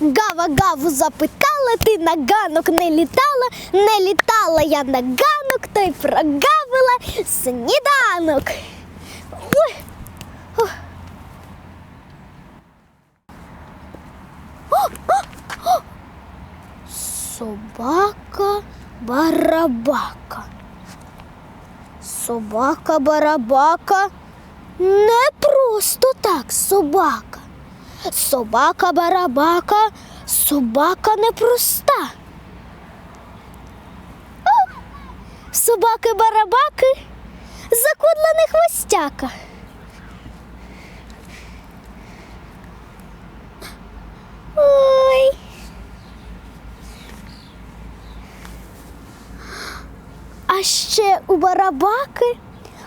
Гава гаву запитала, ти на ганок не літала, не літала я на ганок, то й прогавила сніданок. Ой. Собака барабака. Собака барабака. Не просто так собака. Собака барабака, собака непроста. Собаки барабаки, закудлена хвостяка. Ой. А ще у барабаки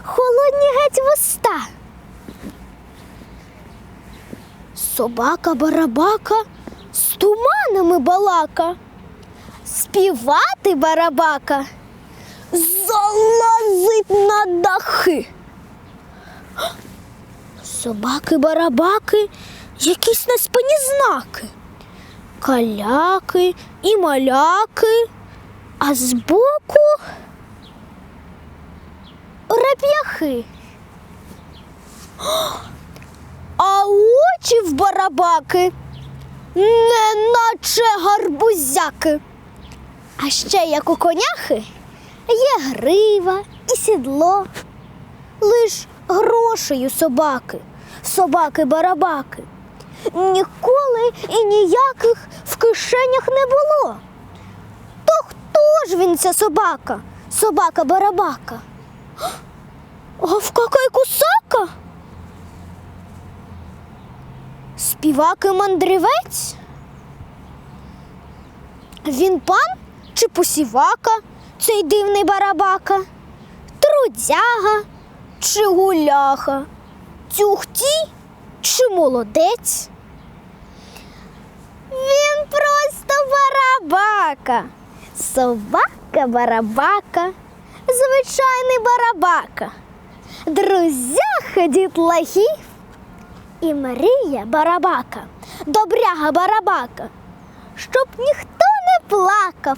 холодні геть вуста. Собака барабака з туманами балака. Співати барабака залазить на дахи. Собаки барабаки якісь неспані знаки. Каляки і маляки, а збоку реп'яхи. А очі в барабаки неначе гарбузяки. А ще як у коняхи є грива і сідло. Лиш грошею собаки, собаки-барабаки. Ніколи і ніяких в кишенях не було. То хто ж він ця собака? Собака-барабака? Гавкака й кусака? Співак і мандрівець? Він пан чи посівака, цей дивний барабака, трудяга чи гуляха, тюхтій чи молодець? Він просто барабака, собака барабака, звичайний барабака, друзяха дітлахів. І Марія Барабака, добряга Барабака, щоб ніхто не плакав,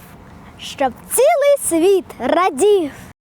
щоб цілий світ радів.